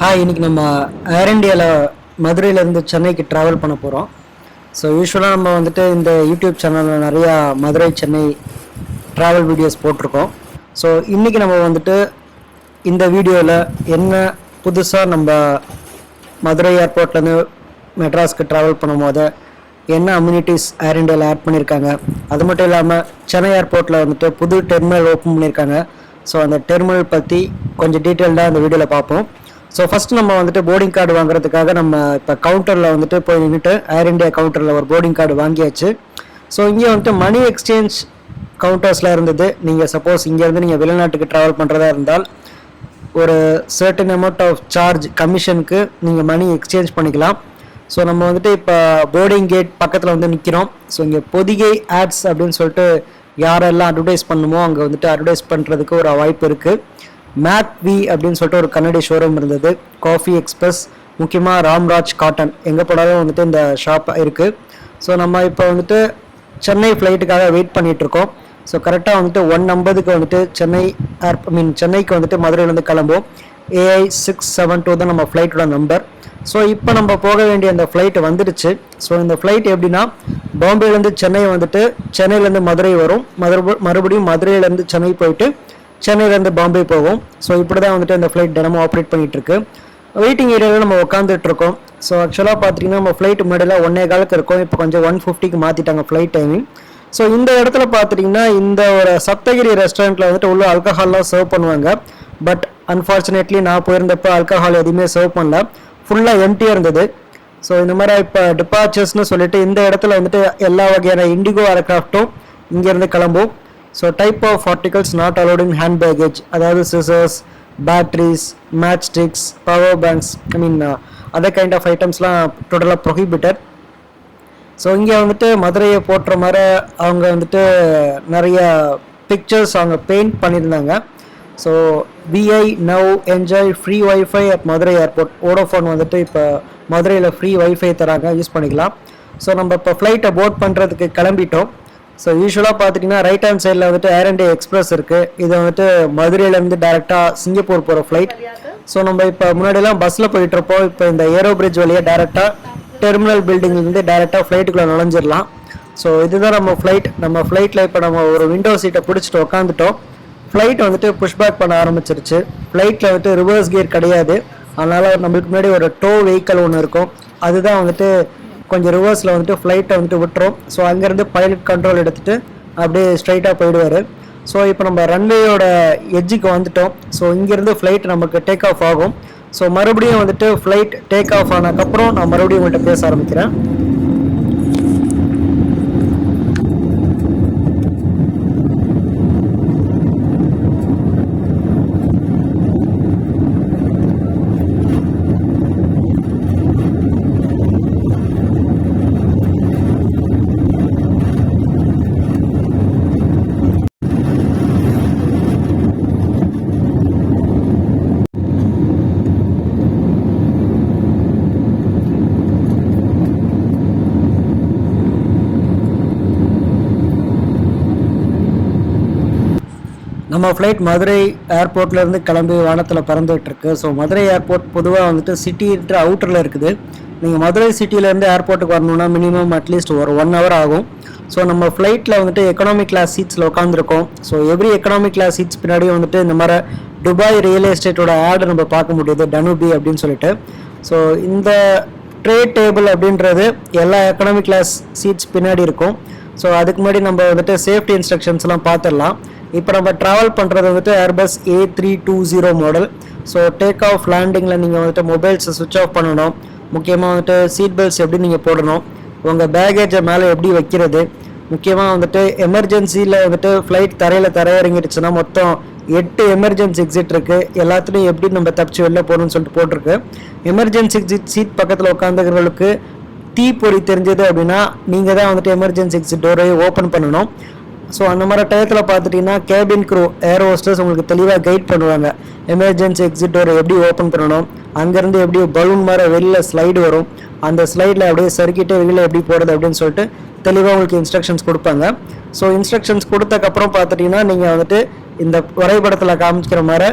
Hi இன்னைக்கு நம்ம ஏர் இண்டியாவில் மதுரையிலேருந்து சென்னைக்கு ட்ராவல் பண்ண போகிறோம் ஸோ யூஸ்வலாக நம்ம வந்துட்டு இந்த யூடியூப் சேனலில் நிறையா மதுரை சென்னை ட்ராவல் வீடியோஸ் போட்டிருக்கோம். ஸோ இன்றைக்கி நம்ம வந்துட்டு இந்த வீடியோவில் என்ன புதுசாக நம்ம மதுரை ஏர்போர்ட்லேருந்து மெட்ராஸ்க்கு ட்ராவல் பண்ணும்போது என்ன அம்யூனிட்டிஸ் ஏர் இண்டியாவில் ஆட் பண்ணியிருக்காங்க அது மட்டும் இல்லாமல் சென்னை ஏர்போர்ட்டில் வந்துட்டு புது டெர்மினல் ஓப்பன் பண்ணியிருக்காங்க ஸோ அந்த டெர்மினல் பற்றி கொஞ்சம் டீட்டெயில்டாக அந்த வீடியோவில் பார்ப்போம். ஸோ ஃபஸ்ட் நம்ம வந்துட்டு போர்டிங் கார்டு வாங்குறதுக்காக நம்ம இப்போ கவுண்டரில் வந்துட்டு போய் நின்றுட்டு ஏர் இந்தியா கவுண்டரில் ஒரு போர்டிங் கார்டு வாங்கியாச்சு. ஸோ இங்கே வந்துட்டு மணி எக்ஸ்சேஞ்ச் கவுண்டர்ஸில் இருந்தது. நீங்கள் சப்போஸ் இங்கேருந்து நீங்கள் வெளிநாட்டுக்கு ட்ராவல் பண்ணுறதா இருந்தால் ஒரு சர்டன் அமௌண்ட் ஆஃப் சார்ஜ் கமிஷனுக்கு நீங்கள் மணி எக்ஸ்சேஞ்ச் பண்ணிக்கலாம். ஸோ நம்ம வந்துட்டு இப்போ போர்டிங் கேட் பக்கத்தில் வந்து நிற்கிறோம் ஸோ இங்கே பொதிகை ஆட்ஸ் அப்படின்னு சொல்லிட்டு யாரெல்லாம் அட்வர்டைஸ் பண்ணுமோ அங்கே வந்துட்டு அட்வர்டைஸ் பண்ணுறதுக்கு ஒரு வாய்ப்பு இருக்குது மேக் வி அப்படின்னு சொல்லிட்டு ஒரு கன்னடி ஷோரூம் இருந்தது. காஃபி எக்ஸ்பிரஸ் முக்கியமாக ராம்ராஜ் காட்டன் எங்கே போனாலும் வந்துட்டு இந்த ஷாப் இருக்குது ஸோ நம்ம இப்போ வந்துட்டு சென்னை ஃப்ளைட்டுக்காக வெயிட் பண்ணிகிட்ருக்கோம் இருக்கோம். ஸோ கரெக்டாக வந்துட்டு ஒன் ஐம்பதுக்கு வந்துட்டு சென்னை ஏர் ஐ மீன் சென்னைக்கு வந்துட்டு மதுரையிலேருந்து கிளம்பும் ஏஐ சிக்ஸ் செவன் டூ தான் நம்ம ஃப்ளைட்டோட நம்பர் ஸோ இப்போ நம்ம போக வேண்டிய அந்த ஃப்ளைட் வந்துடுச்சு. ஸோ இந்த ஃப்ளைட் எப்படின்னா பாம்பேலேருந்து சென்னை வந்துட்டு சென்னையிலேருந்து மதுரை வரும். மதுரை மறுபடியும் மதுரையிலேருந்து சென்னை போயிட்டு சென்னையிலேருந்து பாம்பே போகும். ஸோ இப்படி தான் வந்துட்டு அந்த ஃப்ளைட் தினமும் ஆப்ரேட் பண்ணிட்டு இருக்கு வெயிட்டிங் ஏரியாவில் நம்ம உட்காந்துட்டு இருக்கோம். ஸோ ஆக்சுவலாக பார்த்தீங்கன்னா நம்ம ஃப்ளைட் முன்னாடிலாம் ஒன்னே காலுக்கு இருக்கும். இப்போ கொஞ்சம் ஒன் ஃபிஃப்டிக்கு மாற்றிட்டாங்க ஃப்ளைட் டைமிங் ஸோ இந்த இடத்துல பார்த்துட்டிங்கன்னா இந்த ஒரு சப்தகிரி ரெஸ்டாரண்ட்டில் வந்துட்டு உள்ள அல்கஹால்லாம் சர்வ் பண்ணுவாங்க. பட் அன்ஃபார்ச்சுனேட்லி நான் போயிருந்தப்போ அல்கஹால் எதுவுமே சர்வ் பண்ணல. ஃபுல்லாக எம்டியாக இருந்தது. ஸோ இந்த மாதிரி இப்போ டிபார்ச்சர்ஸ்னு சொல்லிட்டு இந்த இடத்துல வந்துட்டு எல்லா வகையான இண்டிகோ ஏர்க்ராஃப்ட்டும் இங்கேருந்து கிளம்பும். So type of articles not allowed in hand baggage அதாவது scissors batteries match sticks power banks I mean other kind of ஐட்டம்ஸ்லாம் டோட்டலாக ப்ரொஹிபிட்டட் ஸோ இங்கே வந்துட்டு மதுரையை போட்டுற மாதிரி அவங்க வந்துட்டு நிறைய பிக்சர்ஸ் அவங்க பெயிண்ட் பண்ணியிருந்தாங்க. So Vi now enjoy free wifi at Madurai airport Vodafone வந்துட்டு இப்போ மதுரையில் ஃப்ரீ ஒய்ஃபை தராங்க யூஸ் பண்ணிக்கலாம். ஸோ நம்ம இப்போ ஃப்ளைட்டை போட் பண்ணுறதுக்கு கிளம்பிட்டோம். ஸோ யூஸ்வலாக பார்த்துட்டிங்கன்னா ரைட் ஹேண்ட் சைடில் வந்துட்டு ஏர் இண்டியா எக்ஸ்பிரஸ் இருக்குது இது வந்துட்டு மதுரையிலேருந்து டேரெக்டாக சிங்கப்பூர் போகிற ஃப்ளைட் ஸோ நம்ம இப்போ முன்னாடியெல்லாம் பஸ்ஸில் போயிட்டுருப்போம். இப்போ இந்த ஏரோ பிரிட்ஜ் வழியாக டேரெக்டாக டெர்மினல் பில்டிங்லேருந்து டேரெக்டாக ஃப்ளைட்டுக்குள்ளே நுழைஞ்சிடலாம் ஸோ இதுதான் நம்ம ஃப்ளைட் நம்ம ஃப்ளைட்டில் இப்போ நம்ம ஒரு விண்டோ சீட்டை பிடிச்சிட்டு உட்காந்துட்டோம் ஃப்ளைட் வந்துட்டு புஷ் பேக் பண்ண ஆரம்பிச்சிருச்சு. ஃப்ளைட்டில் வந்துட்டு ரிவர்ஸ் கியர் கிடையாது. அதனால் நம்மளுக்கு முன்னாடி ஒரு டோ வெஹிக்கல் ஒன்று இருக்கும். அதுதான் வந்துட்டு கொஞ்சம் ரிவர்ஸில் வந்துட்டு ஃப்ளைட்டை வந்துட்டு விட்டுரும். ஸோ அங்கேருந்து பைலட் கண்ட்ரோல் எடுத்துகிட்டு அப்படியே ஸ்ட்ரைட்டாக போயிடுவார். ஸோ இப்போ நம்ம ரன்வேயோட எட்ஜுக்கு வந்துட்டோம். ஸோ இங்கேருந்து ஃப்ளைட் நமக்கு டேக் ஆஃப் ஆகும். ஸோ மறுபடியும் வந்துட்டு ஃப்ளைட் டேக் ஆஃப் ஆனதுக்கப்புறம் நான் மறுபடியும் உங்கள்கிட்ட பேச ஆரம்பிக்கிறேன். நம்ம ஃப்ளைட் மதுரை ஏர்போர்ட்லேருந்து கிளம்பி வானத்தில் பறந்துகிட்ருக்கு ஸோ மதுரை ஏர்போர்ட் பொதுவாக வந்துட்டு சிட்டின்ற அவுட்டரில் இருக்குது. நீங்கள் மதுரை சிட்டியிலேருந்து ஏர்போர்ட்டுக்கு வரணும்னா மினிமம் அட்லீஸ்ட் ஒரு ஒன் ஹவர் ஆகும். ஸோ நம்ம ஃப்ளைட்டில் வந்துட்டு எக்கனாமிக் கிளாஸ் சீட்ஸில் உட்காந்துருக்கோம் so every economic class seats பின்னாடியும் வந்துட்டு இந்த மாதிரி துபாய் ரியல் எஸ்டேட்டோட ஆடு நம்ம பார்க்க முடியுது டனுபி அப்படின்னு சொல்லிட்டு. ஸோ இந்த ட்ரேட் டேபிள் அப்படின்றது எல்லா எக்கனாமிக் கிளாஸ் சீட்ஸ் பின்னாடி இருக்கும். ஸோ அதுக்கு முன்னாடி நம்ம வந்துட்டு சேஃப்டி இன்ஸ்ட்ரக்ஷன்ஸ்லாம் பார்த்துடலாம் இப்போ நம்ம ட்ராவல் பண்ணுறது வந்துட்டு Airbus A three two zero model so take off லேண்டிங்கில் நீங்கள் வந்துட்டு மொபைல்ஸை சுவிச் ஆஃப் பண்ணணும். முக்கியமாக வந்துட்டு சீட் பெல்ட்ஸ் எப்படி நீங்கள் போடணும். உங்கள் பேகேஜை மேலே எப்படி வைக்கிறது. முக்கியமாக வந்துட்டு எமர்ஜென்சியில் வந்துட்டு ஃப்ளைட் தரையில் தரையிறங்கிடுச்சுன்னா மொத்தம் எட்டு எமர்ஜென்சி எக்ஸிட் இருக்குது எல்லாத்துலேயும் எப்படி நம்ம தப்பிச்சு வெளில போகணும்னு சொல்லிட்டு போட்டிருக்கு. எமர்ஜென்சி எக்ஸிட் சீட் பக்கத்தில் உட்காந்துக்கிறவங்களுக்கு தீ பொறி தெரிஞ்சது அப்படின்னா நீங்கள் தான் வந்துட்டு எமர்ஜென்சி எக்ஸிட் டோரை ஓப்பன் பண்ணணும். ஸோ அந்த மாதிரி டயத்தில் பார்த்துட்டிங்கன்னா கேபின் க்ரூ ஏர் ஹோஸ்டர்ஸ் உங்களுக்கு தெளிவாக கைட் பண்ணுவாங்க. எமர்ஜென்சி எக்ஸிட் டோரை எப்படி ஓப்பன் பண்ணணும்? அங்கேருந்து எப்படி பலூன் மாதிரி வெளியில் ஸ்லைடு வரும். அந்த ஸ்லைடில் அப்படியே சறுக்கிட்டு வெளியில் எப்படி போகிறது அப்படின்னு சொல்லிட்டு தெளிவாக உங்களுக்கு இன்ஸ்ட்ரக்ஷன்ஸ் கொடுப்பாங்க. ஸோ இன்ஸ்ட்ரக்ஷன்ஸ் கொடுத்தக்கப்புறம் பார்த்துட்டிங்கன்னா நீங்கள் வந்துட்டு இந்த வரைபடத்தில் காமிக்கிற மாதிரி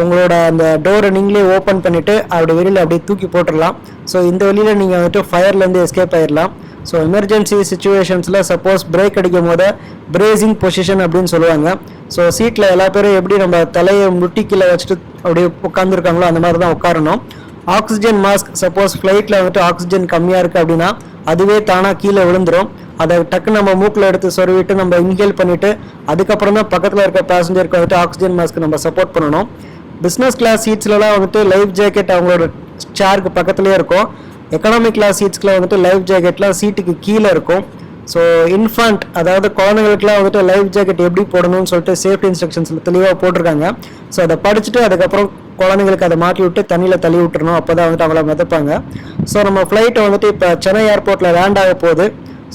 உங்களோட அந்த டோரை நீங்களே ஓப்பன் பண்ணிவிட்டு அப்படி வெளியில் அப்படியே தூக்கி போட்டுடலாம். ஸோ இந்த வழியில் நீங்கள் வந்துட்டு ஃபயர்லேருந்து எஸ்கேப் ஆயிடலாம். ஸோ எமர்ஜென்சி சுச்சுவேஷன்ஸில் சப்போஸ் பிரேக் அடிக்கும் போது பிரேசிங் பொசிஷன் அப்படின்னு சொல்லுவாங்க. ஸோ சீட்டில் எல்லா பேரும் எப்படி நம்ம தலையை முட்டி கீழே வச்சுட்டு அப்படியே உட்காந்துருக்காங்களோ அந்த மாதிரி தான் உட்காரணும். ஆக்சிஜன் மாஸ்க் சப்போஸ் ஃப்ளைட்டில் வந்துட்டு ஆக்சிஜன் கம்மியாக இருக்குது அப்படின்னா அதுவே தானாக கீழே விழுந்துரும். அதை டக்கு நம்ம மூக்கில் எடுத்து சொருவிட்டு நம்ம இன்ஹேல் பண்ணிவிட்டு அதுக்கப்புறம் தான் பக்கத்தில் இருக்க பேசஞ்சருக்கு வந்துட்டு ஆக்சிஜன் மாஸ்க் நம்ம சப்போர்ட் பண்ணணும். பிஸ்னஸ் கிளாஸ் சீட்ஸ்லலாம் வந்துட்டு லைஃப் ஜாக்கெட் அவங்களோட சேருக்கு பக்கத்துலேயே இருக்கும். எக்கனாமிக் கிளாஸ் சீட்ஸ்க்கெலாம் வந்துட்டு லைஃப் ஜாக்கெட்லாம் சீட்டுக்கு கீழே இருக்கும். ஸோ இன்ஃபண்ட் அதாவது குழந்தைங்களுக்குலாம் வந்துட்டு லைஃப் ஜாக்கெட் எப்படி போடணும்னு சொல்லிட்டு சேஃப்டி இன்ஸ்ட்ரக்ஷன்ஸில் தெளிவாக போட்டிருக்காங்க. ஸோ அதை படிச்சுட்டு அதுக்கப்புறம் குழந்தைங்களுக்கு அதை மாட்டி விட்டு தண்ணியில் தள்ளி விட்டுறணும். அப்போ தான் வந்துட்டு அவங்கள மிதப்பாங்க. ஸோ நம்ம ஃப்ளைட்டை வந்துட்டு இப்போ சென்னை ஏர்போர்ட்டில் லேண்ட் ஆக போகுது.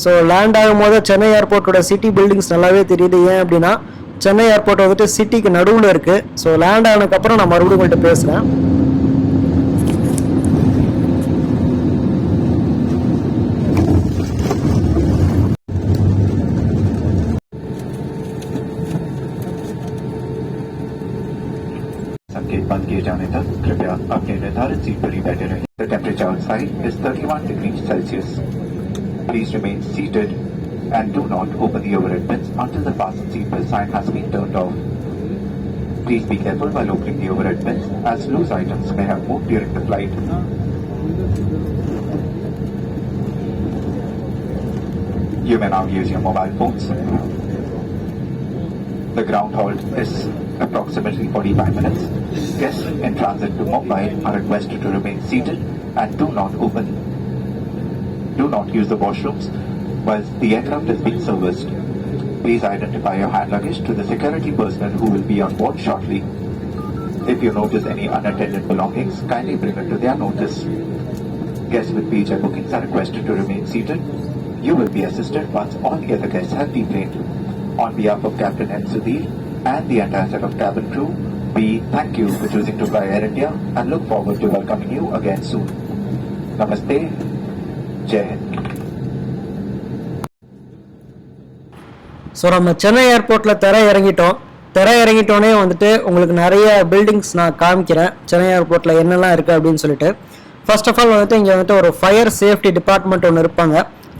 ஸோ லேண்ட் ஆகும் போது சென்னை ஏர்போர்ட்டோட சிட்டி பில்டிங்ஸ் நல்லாவே தெரியுது. ஏன் அப்படின்னா சென்னை ஏர்போர்ட் வந்துட்டு சிட்டிக்கு நடுவில் இருக்குது ஸோ லேண்ட் ஆனதுக்கப்புறம் நான் மறுபடியும் உங்கள்கிட்ட பேசுகிறேன் संकेत बंद किए जाने तक कृपया अपने निर्धारित सीट पर ही बैठे रहें The temperature outside is 31 degrees Celsius. Please remain seated and do not open the overhead bins until the fasten seatbelt sign has been turned off. Please be careful while opening the overhead bins as loose items may have moved during the flight. You may now use your mobile phones. The ground halt is approximately 45 minutes. Guests in transit to Mumbai are requested to remain seated and do not open, do not use the washrooms whilst the aircraft is being serviced. Please identify your hand luggage to the security personnel who will be on board shortly. If you notice any unattended belongings, kindly bring it to their notice. Guests with PJ bookings are requested to remain seated. You will be assisted once all the other guests have deplaned. On behalf of Captain N. Sudhir and the entire set of cabin crew, we thank you for choosing to fly Air India and look forward to welcoming you again soon. Namaste. Jai Hind. So நம்ம சென்னை ஏர்போர்ட்டில் திரை இறங்கிட்டோம். திரை இறங்கிட்டோன்னே வந்துட்டு உங்களுக்கு நிறைய buildings நான் காமிக்கிறேன். சென்னை ஏர்போர்ட்டில் என்னெல்லாம் இருக்குது அப்படின்னு சொல்லிட்டு. ஃபர்ஸ்ட் ஆஃப் ஆல் வந்துட்டு இங்கே வந்துட்டு ஒரு ஃபயர் சேஃப்டி டிபார்ட்மெண்ட் ஒன்று இருப்பாங்க.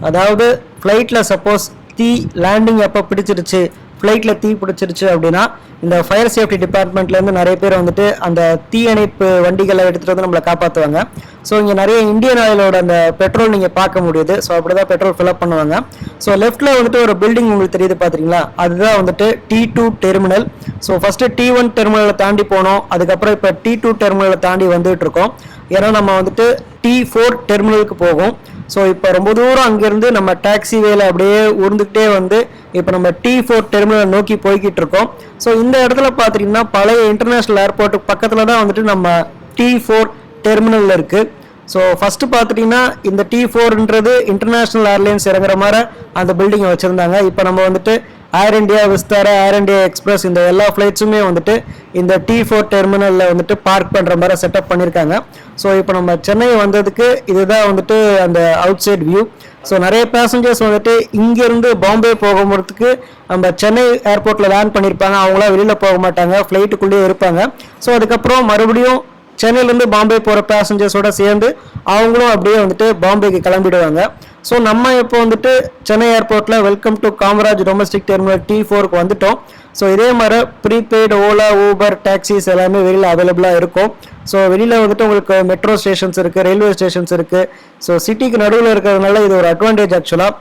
அதாவது ஃப்ளைட்டில் சப்போஸ் தீ லேண்டிங் எப்போ பிடிச்சிருச்சு? ஃப்ளைட்டில் தீ பிடிச்சிருச்சு அப்படின்னா இந்த ஃபயர் சேஃப்டி டிபார்ட்மெண்ட்லேருந்து நிறைய பேர் வந்துட்டு அந்த தீயணைப்பு வண்டிகளை எடுத்துகிட்டு வந்து நம்மளை காப்பாற்றுவாங்க ஸோ இங்கே நிறைய இந்தியன் ஆயிலோட அந்த பெட்ரோல் நீங்கள் பார்க்க முடியுது. ஸோ அப்படி தான் பெட்ரோல் ஃபில்அப் பண்ணுவாங்க. ஸோ லெஃப்ட்டில் வந்துட்டு ஒரு பில்டிங் உங்களுக்கு தெரியுது பார்த்துறீங்களா அதுதான் வந்துட்டு T two terminal so first T one டெர்மினலை தாண்டி போனோம். அதுக்கப்புறம் இப்போ டி டூ டெர்மினலை தாண்டி வந்துட்டு இருக்கோம். ஏன்னா நம்ம வந்துட்டு டி ஃபோர் டெர்மினலுக்கு போகும். ஸோ இப்போ ரொம்ப தூரம் அங்கேருந்து நம்ம டாக்ஸி வேல அப்படியே உருந்துக்கிட்டே வந்து இப்போ நம்ம டி ஃபோர் டெர்மினலை நோக்கி போய்கிட்டு இருக்கோம் ஸோ இந்த இடத்துல பார்த்துட்டிங்கன்னா பழைய இன்டர்நேஷ்னல் ஏர்போர்ட்டுக்கு பக்கத்தில் தான் வந்துட்டு நம்ம டி ஃபோர் டெர்மினலில் இருக்குது ஸோ ஃபஸ்ட்டு பார்த்துட்டிங்கன்னா இந்த டி ஃபோர்ன்றது இன்டர்நேஷ்னல் ஏர்லைன்ஸ் இறங்குற மாதிரி அந்த பில்டிங்கை வச்சுருந்தாங்க. இப்போ நம்ம வந்துட்டு Air India Vistara Air India Express இந்த எல்லா ஃப்ளைட்ஸுமே வந்துட்டு இந்த டி ஃபோர் டெர்மினலில் வந்துட்டு பார்க் பண்ணுற மாதிரி செட்டப் பண்ணியிருக்காங்க ஸோ இப்போ நம்ம சென்னை வந்ததுக்கு இதுதான் வந்துட்டு அந்த அவுட் சைட் வியூ ஸோ நிறைய பேசஞ்சர்ஸ் வந்துட்டு இங்கேருந்து பாம்பே போகும்போதுக்கு நம்ம சென்னை ஏர்போர்ட்டில் லேண்ட் பண்ணியிருப்பாங்க அவங்களாம் வெளியில் போக மாட்டாங்க. ஃப்ளைட்டுக்குள்ளேயே இருப்பாங்க. ஸோ அதுக்கப்புறம் மறுபடியும் சென்னையிலேருந்து பாம்பே போகிற பேசஞ்சர்ஸோட சேர்ந்து அவங்களும் அப்படியே வந்துட்டு பாம்பேக்கு கிளம்பிடுவாங்க. ஸோ நம்ம இப்போ வந்துட்டு சென்னை ஏர்போர்ட்டில் welcome to Kamaraj domestic terminal T ஃபோருக்கு வந்துட்டோம். ஸோ இதே மாதிரி ப்ரீபெய்டு ஓலா ஊபர் டாக்ஸிஸ் எல்லாமே வெளியில் அவைலபிளாக இருக்கும். ஸோ வெளியில் வந்துட்டு உங்களுக்கு மெட்ரோ ஸ்டேஷன்ஸ் இருக்குது ரயில்வே ஸ்டேஷன்ஸ் இருக்குது ஸோ சிட்டிக்கு நடுவில் இருக்கிறதுனால இது ஒரு அட்வான்டேஜ் ஆக்சுவலாக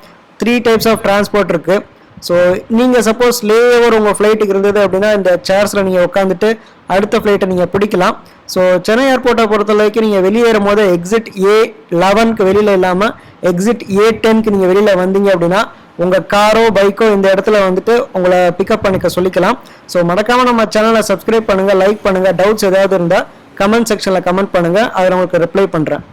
த்ரீ டைப்ஸ் ஆஃப் டிரான்ஸ்போர்ட் இருக்குது ஸோ நீங்கள் சப்போஸ் லே ஓவர் உங்கள் ஃப்ளைட்டுக்கு இருந்தது அப்படின்னா இந்த சேர்ஸில் நீங்கள் உட்காந்துட்டு அடுத்த ஃப்ளைட்டை நீங்கள் பிடிக்கலாம். ஸோ சென்னை ஏர்போர்ட்டை பொறுத்த வரைக்கும் நீங்கள் வெளியேறும் போது எக்ஸிட் ஏ லெவனுக்கு வெளியில் இல்லாமல் எக்ஸிட் ஏ டென்க்கு நீங்கள் வெளியில் வந்தீங்க அப்படின்னா உங்கள் காரோ பைக்கோ இந்த இடத்துல வந்துட்டு உங்களை பிக்கப் பண்ணிக்க சொல்லிக்கலாம். ஸோ மறக்காமல் நம்ம சேனலை சப்ஸ்கிரைப் பண்ணுங்கள் லைக் பண்ணுங்கள் டவுட்ஸ் ஏதாவது இருந்தால் கமெண்ட் செக்ஷனில் கமெண்ட் பண்ணுங்கள் அதை உங்களுக்கு ரிப்ளை பண்ணுறேன்